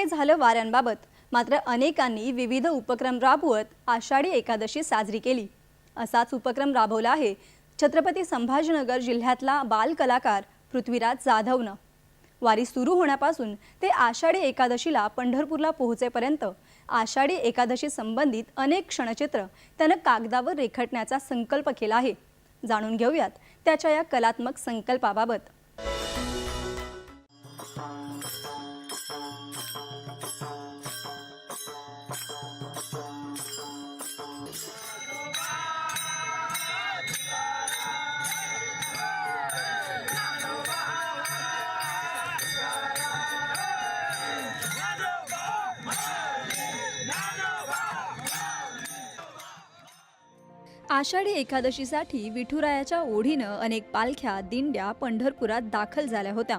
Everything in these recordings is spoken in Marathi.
हे झालं वाऱ्यांबाबत. मात्र अनेकांनी विविध उपक्रम राबवत आषाढी एकादशी साजरी केली. असाच उपक्रम राबवला आहे छत्रपती संभाजीनगर जिल्ह्यातला बाल कलाकार पृथ्वीराज जाधवनं. वारी सुरू होण्यापासून ते आषाढी एकादशीला पंढरपूरला पोहोचेपर्यंत आषाढी एकादशी संबंधित अनेक क्षणचित्र त्यानं कागदावर रेखाटण्याचा संकल्प केला आहे. जाणून घेऊयात त्याच्या या कलात्मक संकल्पाबाबत. आषाढी एकादशीसाठी विठुरायाच्या ओढीनं अनेक पालख्या दिंड्या पंढरपुरात दाखल झाल्या होत्या.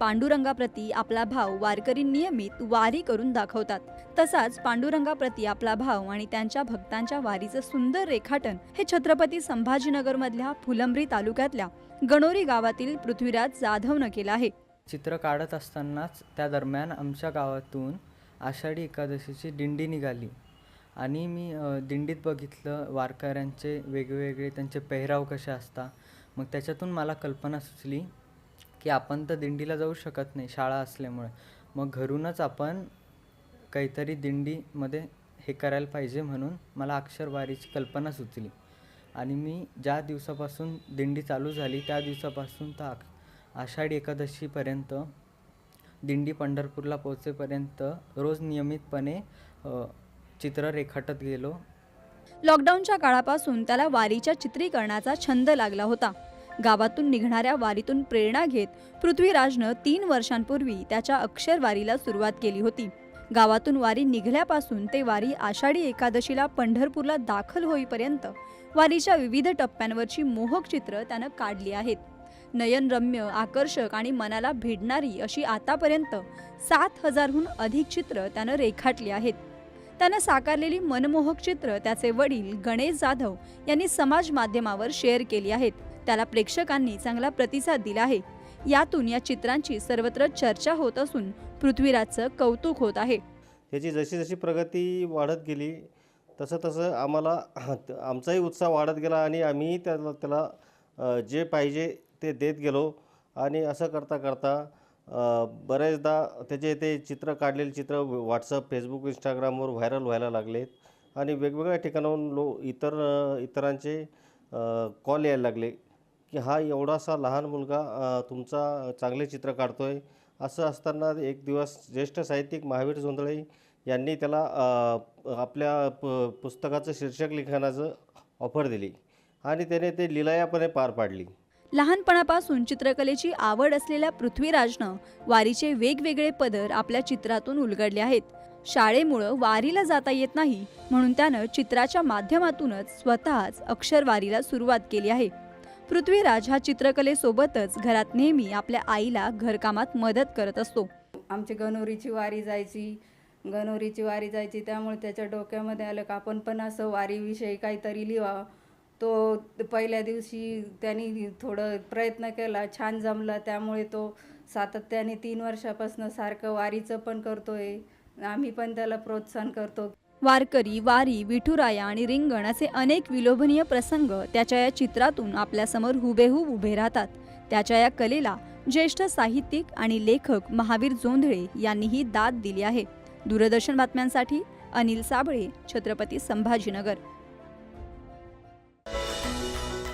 पांडुरंगाप्रती आपला भाव वारकरी नियमित वारी करून दाखवतात. तसाच पांडुरंगाप्रती आपला भाव आणि त्यांच्या भक्तांच्या वारीचं सुंदर रेखाटन हे छत्रपती संभाजीनगरमधल्या फुलंब्री तालुक्यातल्या गणोरी गावातील पृथ्वीराज जाधवनं केलं आहे. चित्र काढत असतानाच त्या दरम्यान आमच्या गावातून आषाढी एकादशीची दिंडी निघाली. आणि मी दिंडीत बघितलं वारकऱ्यांचे वेगवेगळे त्यांचे पेहराव कसे असता मग त्याच्यातून मला कल्पना सुचली की आपण तर दिंडीला जाऊ शकत नाही शाळा असल्यामुळे. मग घरूनच आपण काहीतरी दिंडीमध्ये हे करायला पाहिजे म्हणून मला अक्षरवारीची कल्पना सुचली. आणि मी ज्या दिवसापासून दिंडी चालू झाली त्या दिवसापासून तर आषाढी एकादशीपर्यंत दिंडी पंढरपूरला पोहोचेपर्यंत रोज नियमितपणे चित्र रेखाटत गेलो. लॉकडाऊनच्या काळापासून त्याला वारीच्या चित्रीकरणाचा छंद लागला होता. गावातून निघणाऱ्या वारीतून प्रेरणा घेत पृथ्वीराजनं तीन वर्षांपूर्वी त्याच्या अक्षरवारीला सुरुवात केली होती. गावातून वारी निघल्यापासून ते वारी आषाढी एकादशीला पंढरपूरला दाखल होईपर्यंत वारीच्या विविध टप्प्यांवरची मोहक चित्र त्यानं काढली आहेत. नयनरम्य आकर्षक आणि मनाला भिडणारी अशी आतापर्यंत सात हजारहून अधिक चित्र त्यानं रेखाटली आहेत. त्यानं साकारलेली मनमोहक चित्र त्याचे वडील गणेश जाधव यांनी समाज माध्यमावर शेअर केली आहेत. त्याला प्रेक्षकांनी चांगला प्रतिसाद दिला आहे. यातून या चित्रांची सर्वत्र चर्चा होत असून पृथ्वीराजचं कौतुक होत आहे. त्याची जशी जशी प्रगती वाढत गेली तसं तसं आम्हाला आमचाही उत्साह वाढत गेला आणि आम्ही त्याला त्याला जे पाहिजे ते देत गेलो. आणि असं करता करता बऱ्याचदा त्याचे ते चित्र काढलेले चित्र व्हॉट्सअप फेसबुक इंस्टाग्रामवर व्हायरल व्हायला लागलेत आणि वेगवेगळ्या ठिकाणाहून लो इतर इतरांचे कॉल यायला लागले की हा एवढासा लहान मुलगा तुमचा चांगले चित्र काढतो आहे असं असताना एक दिवस ज्येष्ठ साहित्यिक महावीर जोंधळे यांनी त्याला आपल्या प पुस्तकाचं शीर्षक लिखाणाचं ऑफर दिली आणि त्याने ते लिलायापणे पार पाडली. लहानपणापासून चित्रकलेची आवड असलेल्या पृथ्वीराजनं वारीचे वेगवेगळे पदर आपल्या चित्रातून उलगडले आहेत. शाळेमुळं वारीला जाता येत नाही म्हणून त्यानं चित्राच्या माध्यमातूनच स्वतःच अक्षरवारीला सुरुवात केली आहे. पृथ्वीराज हा चित्रकलेसोबतच घरात नेहमी आपल्या आईला घरकामात मदत करत असतो. आमची गणोरीची वारी जायची. गणोरीची वारी जायची त्यामुळे त्याच्या डोक्यामध्ये आलं का आपण पण असं वारीविषयी काहीतरी लिहावं. तो पहिल्या दिवशी त्यांनी थोडं प्रयत्न केला छान जमला. त्यामुळे तो सातत्याने तीन वर्षापासून सारखं वारीचं पण करतोय. आम्ही पण त्याला प्रोत्साहन करतो. वारकरी वारी विठुराया आणि रिंगण असे अनेक विलोभनीय प्रसंग त्याच्या या चित्रातून आपल्यासमोर हुबेहूब उभे राहतात. त्याच्या या कलेला ज्येष्ठ साहित्यिक आणि लेखक महावीर जोंधळे यांनीही दाद दिली आहे. दूरदर्शन बातम्यांसाठी अनिल साबळे छत्रपती संभाजीनगर.